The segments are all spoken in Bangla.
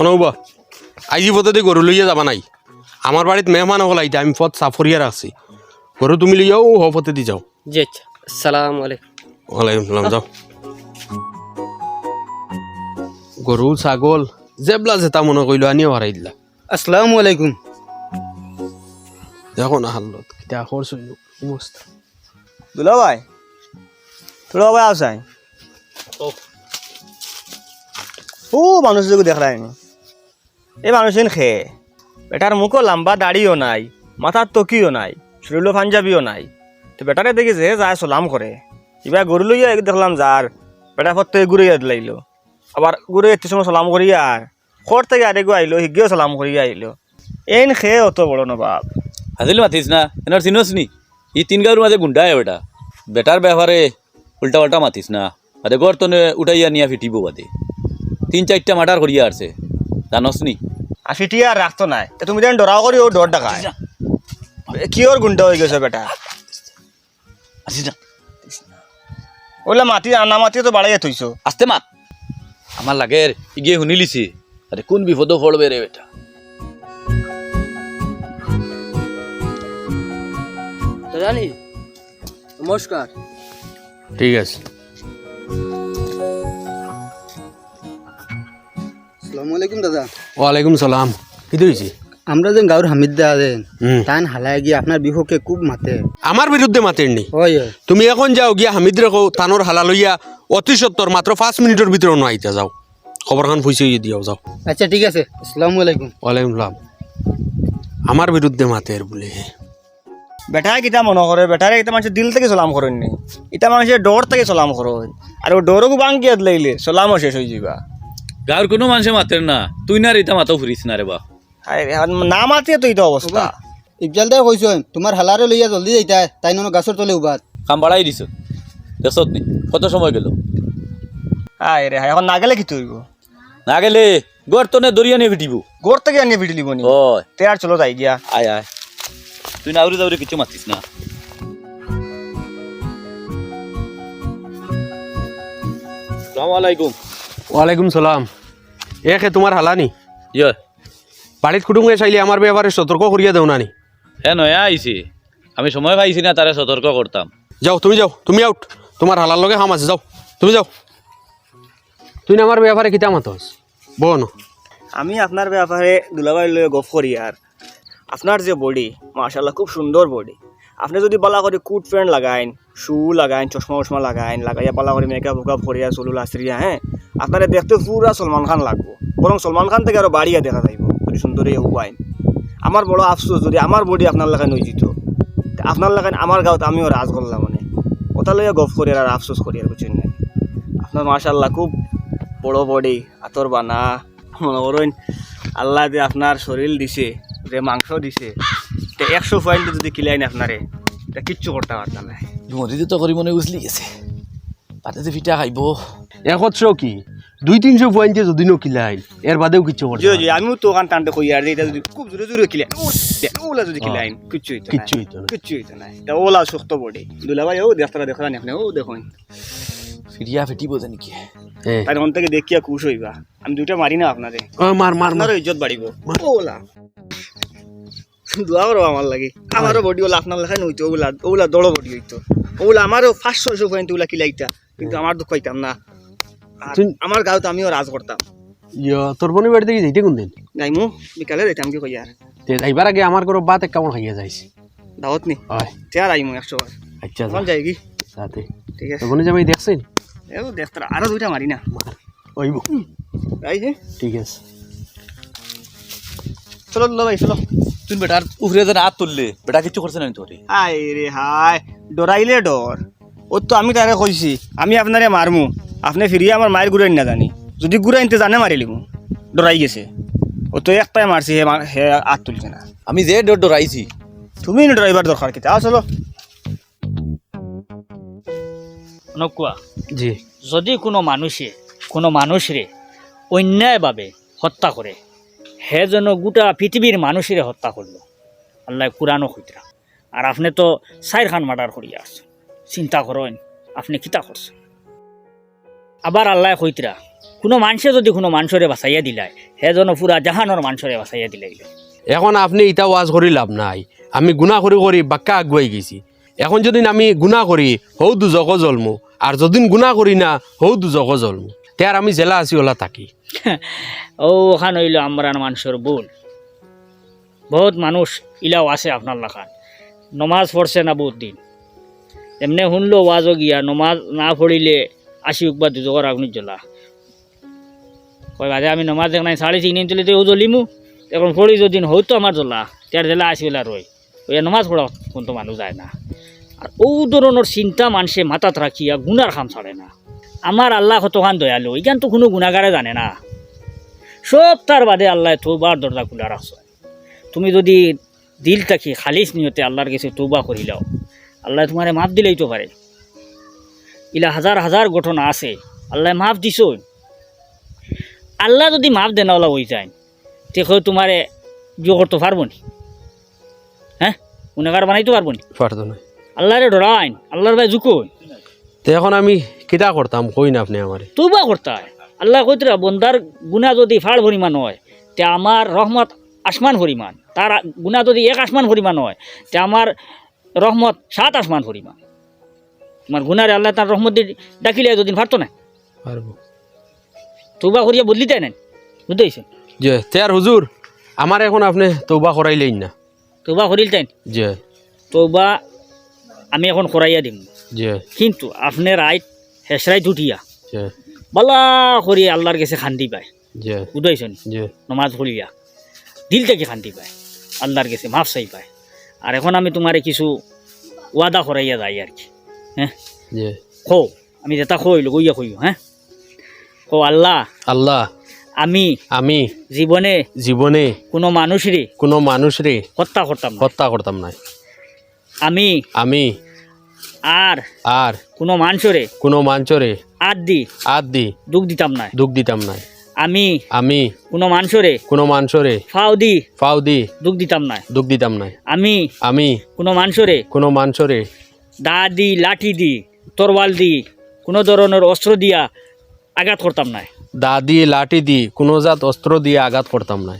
অনব আজি পথতে গরু লইয়া যাবা নাই। আমার বাড়িত মেহমান হল আইতা আমি পথ সাফরিয়া রাখছি গরু তুমি লইয়াও হ পথে দি যাও। জি আচ্ছা। আসসালামু আলাইকুম। ওয়ালাইকুম সালাম যাও। গরু ছাগল জেবলা জেতা মনে কইলো আনিও হারাই দিলা। আসসালামু আলাইকুম। দেখো না হাল্লত কিতা খরচ হইল মস্ত দুলা ভাই তোরা ভাই আসাই ও মানুষ যোগ দেখলাই নি এই মানুষের খেয়ে বেটার মুখও লম্বা, দাড়িও নাই, মাথার তকিও নাই, শরীরও পাঞ্জাবিও নাই। তো বেটারে দেখি যে যায় সলাম করে। এবার গরু লইয়া দেখলাম যার বেটা ফতে ঘুরে দিলাইলো। আবার ঘুরে এত সময় সলাম করিয়া আর। খর থেকে আরেগো আইলো হিগেও সলাম করিয়া আইলো। এন খেয়ে অত বড় নবাব। হাজিল মাতিস না, এনার চিনোস নি? ই তিন গাঁর মাঝে গুন্ডা বেটা। বেটার ব্যাপারে উল্টা পাল্টা মাতিস না। বাদে গড় তনে উঠাইয়া নিয়া ফিটিব বাদে। তিন চারটা মাটার করিয়া আসছে জানস নি? আর ফিটিয়া আর রাখতো নাই। তুমি যেন ডরাও করি ও ডর ডাকায় কিয়র গুন্ডা হয়ে গেছে বেটা? ওলা মাটি আনা মাটি তো বাড়াইয়া থইছো আসতে মাত। আমার লাগের ইগিয়ে শুনিলিছি আরে কোন বিপদ পড়বে রে বেটা? দাদানি নমস্কার ঠিক আছে। আসসালামু আলাইকুম দাদা। ওয়ালাইকুম সালাম। কি হয়েছে আমরা যে গাঁর হামিদ দা আছেন তান হালায় গিয়ে আপনার বিপক্ষে খুব মাতে। আমার বিরুদ্ধে মাতেননি তুমি এখন যাও গিয়া হামিদ রেখো তানোর হালা লইয়া অতি সত্তর মাত্র পাঁচ মিনিটের ভিতরে ন আইতা যাও। খবরখান ফুসে দিয়াও যাও আচ্ছা ঠিক আছে। আসসালামু আলাইকুম। ওয়ালাইকুম সালাম। আমার বিরুদ্ধে মাতের বলে। বেটা কিতা মনে করে বেটারে এটা মানুষের দিল থেকে সালাম করেন নি? এটা মানুষের ডর থেকে সালাম করো আর ও ডরকু বাঙ্গিয়া লাইলে সালামও শেষ হয়ে যাবা গাঁর কোনো মানুষে মাতের না। তুই না রিতা মাতো ফুরিস না রে বা না মাতিয়ে তো এটা অবস্থা ইফজাল দা কইছেন তোমার হালারে লইয়া জলদি যাইতা তাই। নো গাছর তলে উবাত। কাম বাড়াই দিছ। দেখছত নি কত সময় গেল? হায় রে এখন না গেলে কি তৈব না গেলে গড় তনে দরিয়া নিয়ে ফিটিব গোর থেকে আনিয়ে ভিড়ি লিবনি ওই তে আর চলো যাই গিয়া। আয় আয়। তুই না আউরি দাউরি কিছু মাতিস না। সালাম আলাইকুম। ওয়ালাইকুম সালাম। একে তোমার হালা নি ইয় বাড়িত কুটুমে চাইলে আমার ব্যাপারে সতর্ক করিয়া দেও না নি হে নয়া আইছি আমি সময় পাইছি না তারে সতর্ক করতাম যাও তুমি যাও তুমি আউট তোমার হালার লগে হাম আছে যাও তুমি যাও। তুই না আমার ব্যাপারে কিতা মাতস বোন আমি আপনার ব্যাপারে দুলাবাই লয়ে গফ করি আর আপনার যে বডি মাশাল্লাহ খুব সুন্দর বডি। আপনি যদি বলা করে কুট প্যান্ট লাগাইন শু লাগাইন, চশমা উশমা লাগাইন, লাগাইয়া বলা করে মেকআপ উকআপ করিয়া চলুল আশ্রিয়া হ্যাঁ আপনারা দেখতে পুরা সলমান খান লাগবো। বরং সলমান খান থেকে আরও বাড়িয়া দেখা যাইব, যদি সুন্দর হুবাইন আমার বড় আফসোস, যদি আমার বডি আপনার লাগাই নই যেত তা আপনার লাগাইন আমার গাঁত আমিও রাজ করলাম মানে। ওটা লইয়া গফ করি আর আফসোস করি আর বুঝছেন না আপনার মাশাল্লাহ খুব বড় বডি, আতর বানা। মনে করেন আল্লাহ যে আপনার শরীর দিছে, যে মাংস দিছে একশো পয়েন্ট যদি কিলাইন আপনারে, তা কিচ্ছু করতে পারতাম না। মরিতে তো করি মনে উজলি গেছে। পাতে ফিটা খাইব। একশো কি দুই তিনশো পয়েন্টে যদি নো কিলাই এর বাদেও কিচ্ছু করতে জি জি আমিও তো ওখান টানতে কই আর এটা যদি খুব জোরে জোরে কিলাইন ওলা যদি কিলাইন কিচ্ছু হইতো কিচ্ছু হইতো না। কিচ্ছু হইতো না। তা ওলা শক্ত বডি। দুলা ভাই ও দেখতারা দেখলাম আপনি ও দেখুন ফিরিয়া ফিটিব জানি কি হ্যাঁ। তার থেকে দেখিয়া খুশ হইবা। আমি দুইটা মারি না আপনারে। ও, মার মার মার। ইজ্জত বাড়িব। ওলা। দোয়া করো আমার লাগে আমারও বডি ওলা আপনার লেখায় নইতো ওগুলা ওগুলা দড় বডি হইতো। ওগুলা আমারও ফার্স্ট ছয়শো পয়েন্ট ওগুলা কিলাইতা কিন্তু আমার দুঃখ হইতাম না। আর তুই- আমার গাঁত আমিও রাজ করতাম। ইয়া, তোর বোনের বাড়িতে কি যাইতে কোন দিন গাইমু বিকালে যাইতাম কি কইয়ার তে যাইবার আগে আমার ঘর বাত এক কেমন খাইয়া যাইছি। দাওয়াত নি? হয়। তেয়ার আইমু একশো বার আচ্ছা যা। এখন যাই কি? সাথে ঠিক আছে। তোর বোনে যাবাই দেখছেন? এ দেখতে আরও দুইটা মারি না। ওইব এই যে ঠিক আছে। চলো দুলা ভাই চলো। তুই বেটার উফরে যেন হাত তুললে। বেটা কিছু করছে না তোরে হাই রে হাই। ডরাইলে ডর। ও তো আমি তারে কইছি আমি আপনারে মারমু আপনি ফিরিয়ে আমার মায়ের ঘুরাইন না জানি যদি ঘুরাইনতে জানে মারি লিমু ডরাই গেছে। ও তো একটাই মারছি হে হে আত তুলছে না। আমি যে ডর ডরাইছি। তুমি না ড্রাইভার দরকার কি তাও চলো। নকুয়া জি। যদি কোনো মানুষে কোনো মানুষরে অন্যায়ভাবে হত্যা করে হে যেন গোটা পৃথিবীর মানুষেরে হত্যা করল। আল্লাহ কোরআনও হইতরা আর আপনি তো সাইর খান মার্ডার করিয়া আসছেন চিন্তা করেন আপনি কিতা করছেন? আবার আল্লাহ হইতরা কোনো মানুষে যদি কোনো মানুষরে বাঁচাইয়া দিলাই হে যেন পুরা জাহানোর মানুষরে বাঁচাইয়া দিলাই এখন আপনি ইটা ওয়াজ করি লাভ নাই। আমি গুণা করি করি বাক্কা আগুয়াই গেছি। এখন যদি আমি গুণা করি হৌ দুজক জন্মু আর যদি গুণা করি না হৌ দুজক জন্মু তে আর আমি জেলা আছি ওলা থাকি। ও ওখান হইল আমরা মানুষের ভুল। বহুত মানুষ ইলাও আছে আপনার লাখান। নমাজ পড়ছে না বহুত দিন। এমনি শুনলো ওয়াজও গিয়া, নমাজ না পড়িলে আসি উকবা দুজগর আগুনি জ্বলা। কয়, বাজে, আমি নমাজ দেখ নাই সাড়ে তিন চলে ও জ্বলিমু। এখন পড়ি যদি হয়তো আমার জ্বলা তার জেলা আসি ওলা রই ওই নমাজ পড়া কোনটো মানুষ যায় না? আর ও ধরনের চিন্তা মানুষে মাথাত রাখিয়া গুনার খাম ছাড়ে না। আমার আল্লাহ কতখান দয়ালু ইখান তো কোনো গুণাগারে জানে না। সব তার বাদে আল্লাহ তোবার দরজা খোলা রাখছে তুমি যদি দিল থাকি খালিস নিয়তে আল্লাহর কাছে তৌবা করিলাও আল্লাহ তোমারে মাফ দিলেই তো পারে। ইলা হাজার হাজার ঘটনা আছে। আল্লাহ মাফ দিছ। আল্লাহ যদি মাফ দেনা ওলা হয়ে যায়। দেখো তোমারে বিয়ে করতে পারব নি? হ্যাঁ? গুণাগার বানাইতে পারব নি? পারতো না। আল্লাহরে ডরাইন। আল্লাহর ভাই জুকোই তো এখন আমি কিতা করতাম কই না আপনি আমারে? তৌবা করতে হয়। আল্লাহ কইতরা বন্দার গুণা যদি ফাড় পরিমাণ হয় তে আমার রহমত আসমান পরিমাণ। তার গুণা যদি এক আসমান পরিমাণ হয় তে আমার রহমত সাত আসমান পরিমাণ আমার গুণারে আল্লাহ তার রহমত দিয়ে ডাকিলে যদি পারতো না পারব তৌবা করিয়া বদলি দেয় না বুঝতে যে তে আর হুজুর আমার এখন আপনি তৌবা করাইলেই না। তৌবা করিল তাই যে তৌবা আমি এখন করাইয়া দিম। যে কিন্তু আপনি রাইট হেসরাইট উঠিয়া যে বলা করি আল্লাহর কাছে খান্দি পায়। যে বুঝাইছেন যে নমাজ পড়িয়া দিল থেকে শান্তি পায়? আল্লাহর কাছে মাফ চাই পায়। আর এখন আমি তোমারে কিছু ওয়াদা করাইয়া যাই আর কি হ্যাঁ? খো আমি যেটা কইলো গইয়া কইও হ্যাঁ? ও আল্লাহ আল্লাহ আমি আমি জীবনে জীবনে কোনো মানুষরে কোনো মানুষরে হত্যা করতাম হত্যা করতাম না। আমি আমি আর আর কোনো মানুষরে কোনো দি আদ দি দুঃখ দিতাম না। দুঃখ দিতাম না। আমি। আমি। কোনো মানুষরে কোনো মানুষরে ফাও দি ফাও দি দুঃখ দিতাম না। দুঃখ দিতাম না। আমি। আমি। কোনো মানুষরে কোনো মানুষরে দা দি লাঠি দি তরওয়াল দি কোনো ধরনের অস্ত্র দিয়া আঘাত করতাম না। দা দি লাঠি দি কোনো জাত অস্ত্র দিয়ে আঘাত করতাম না।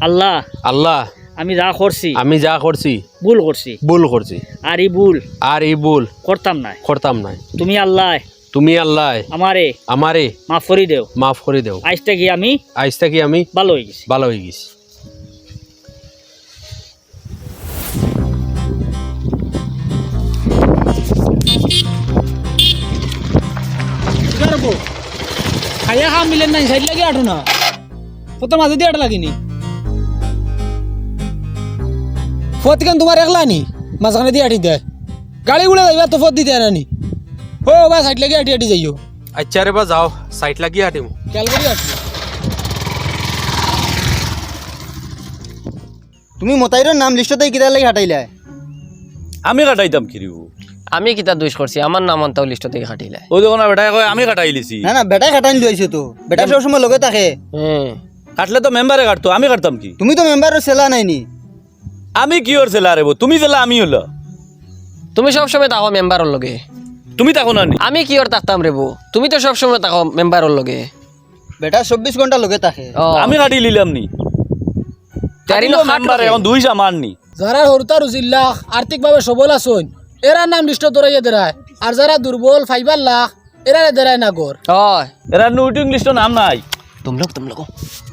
আল্লাহ। আল্লাহ। আমি যা করছি। আমি যা করছি। ভুল করছি। ভুল করছি। আর এই ভুল আর এই ভুল করতাম না। করতাম না। তুমি আল্লাহ। তুমি আল্লাহ আমারে আমারে মাফ করে দেও। মাফ করে দেও। আজ থেকে আমি আজ থেকে আমি ভালো হয়ে গেছি। ভালো হয়ে গেছি। খাইয়া খাওয়া মিলেন নাই সাইড লাগে আঠো না। কত মাঝে দিয়ে আট লাগেনি। ফত কেন তোমার একলা নি? মাঝখানে দিয়ে আটি দেয় গাড়ি গুলো যাইবা তো ফত দিতে আনানি ও বা সাইড লাগে আটি আটি যাইও আচ্ছা রে বা যাও সাইট লাগিয়ে হাঁটিম খেয়াল করি আটি তুমি মতাইর নাম লিস্টতে কিতার লাগি হাঁটাইলা আমি কাটাইতাম কিরিব আমি কিতা দোষ করছি আমার নাম আনতাও লিস্ট থেকে খাটিলে ও যখন বেটা কয় আমি কাটাই লিছি না না বেটাই খাটাইন লইছো তো বেটা সবসময় লগে থাকে হ্যাঁ কাটলে তো মেম্বারে কাটতো আমি কাটতাম কি তুমি তো মেম্বারের সেলা নাইনি আমি কি ওর ছেলে আরে তুমি জেলা আমি হলো তুমি সবসময় তাকো মেম্বারের লগে তুমি তখন আনি আমি কি ওর তাকতাম রে বউ তুমি তো সবসময় তাকো মেম্বারের লগে। বেটা চব্বিশ ঘণ্টা লগে থাকে আমি কাটি লিলাম নি। তারি কাটিলেও মেম্বার এখন দুইশা মাননি যারা হরুতা রুজিল্লা আর্থিকভাবে সবল আসুন এরা নাম লিস্ট দৌড়াইয়া দেরায়। আর যারা দুর্বল ফাইবার লাখ এরা দেরায় না গর। ওই এরা নোটিং লিস্ট নাম নাই। তোমরা তোমরা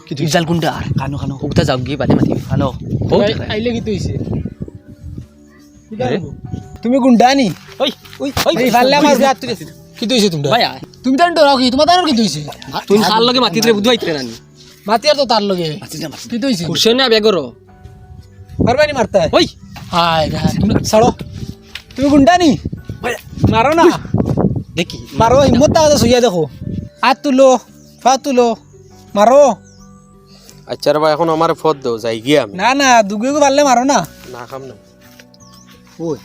কি ইজাল গুন্ডা? আর কানো কানো উগতা যাও গিয়ে বাদে মাতি। কানো আইলে কি তুইছে তুমি গুন্ডানি ওই ওই ওই। ফাল্লা মার গাত কি তুইছে তোমরা? ভাই তুমি ডরাও কি? তোমার কি তুমি খাল লগে মাতি দিলে বুঝবাই তিরে নানি মাতি আর তো তার লগে। কি তুইছে কুরশন না বেগরো মারবানি মারতা? ওই। হায় রে তুমি ছাড়ো। তুমি মারো না। দেখি। মারো হিম্মত দাও সুইয়া দেখো। হাত তুলো তুলো। মারো। আচ্ছা এখন আমার ফত দেও যাই গিয়ে আমি। না না দুগুয়ে পারলে মারো না। না খাম না। ওই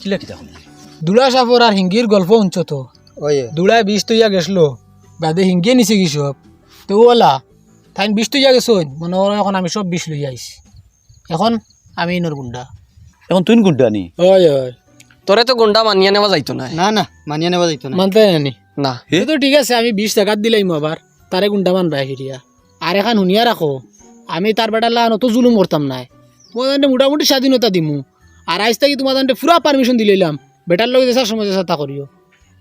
কিলা কিতা হল দুলা সাপর আর হিঙ্গির গল্প শুনছো তো? দুলায় বিষ তৈয়া গেছলো। বাদে হিঙ্গিয়ে নিছে কি সব তো ওলা। তাইন বিষ তৈয়া গেছো মনে করো এখন আমি সব বিষ লইয়া আইছি এখন আমি ইনর গুন্ডা এখন তুই ওই ওই তোরে তো গুন্ডা মানিয়ে নেওয়া যাইতো না না না মানিয়ে নেওয়া যাইতো না মানতে নানি? না। তো ঠিক আছে আমি বিশ টাকাত দিলাম আবার তারে গুন্ডা মানবা ফিরিয়া আর এখন শুনিয়া রাখো আমি তার বেটার লাগান অত জুলুম করতাম নাই। তোমার তান্তে মোটামুটি স্বাধীনতা দিমু। আর আজ থাকি তোমার তান্তে পুরা পারমিশন দিলাম বেটার লগে যেসা সময় যেসা তা করিও।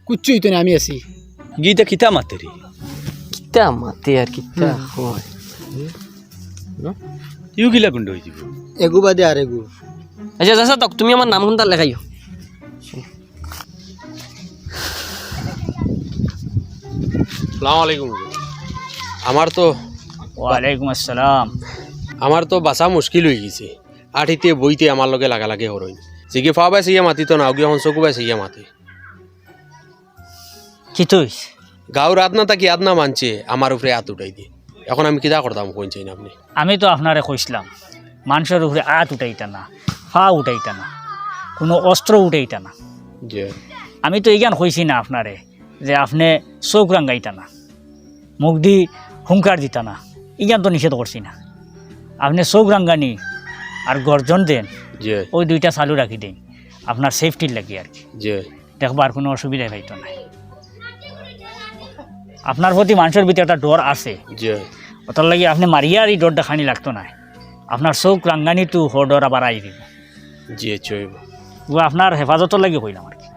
কুচ্ছু হইতো না আমি আছি। গীতা কিতা মাতে রে? কিতা মাতে আর কিতা হয় ইউ গিলা গুন্ড হয়ে যাব। এগু বাদে আর এগু। আচ্ছা চাচা তক তুমি আমার নাম শুনতা লেখাইও। সালাম আলাইকুম আমার তো ওয়ালাইকুম আসসালাম। আমার তো বাঁচা মুশকিল হয়ে গেছে। আঠিতে বইতে আমার লগে লাগা লাগে হরইন জিগে ফা বাই সিয়া মাতি তো না হন চকু বাই সিয়া মাতি কি তুই গাঁও রাত তাকি আদনা মানছে আমার উপরে হাত উঠাই দিয়ে এখন আমি কিতা করতাম কইছেন আপনি আমি তো আপনারে কইছিলাম মানুষের উপরে আত উঠাইতা না ফা উঠাইতা না কোনো অস্ত্র উঠাইতা না আমি তো এইখান কইছি না আপনারে যে আপনি চোখ রাঙ্গাইতা না মুখ দি হুঙ্কার দিতা না ইগান তো নিষেধ করছি না আপনি চোখ রাঙ্গানি আর গর্জন দেন ওই দুইটা চালু রাখি দেন আপনার সেফটির লাগে আর কি। দেখবার কোনো অসুবিধা হয়তো না আপনার প্রতি মানুষের ভিতরে একটা ডর আছে। ওটার লাগি আপনি মারিয়া আর এই ডরটা খানি লাগতো না। আপনার চোখ রাঙ্গানি তো হো ডর আবার আই দিব। যে চইব। আপনার হেফাজতের লাগি কইলাম আর কি।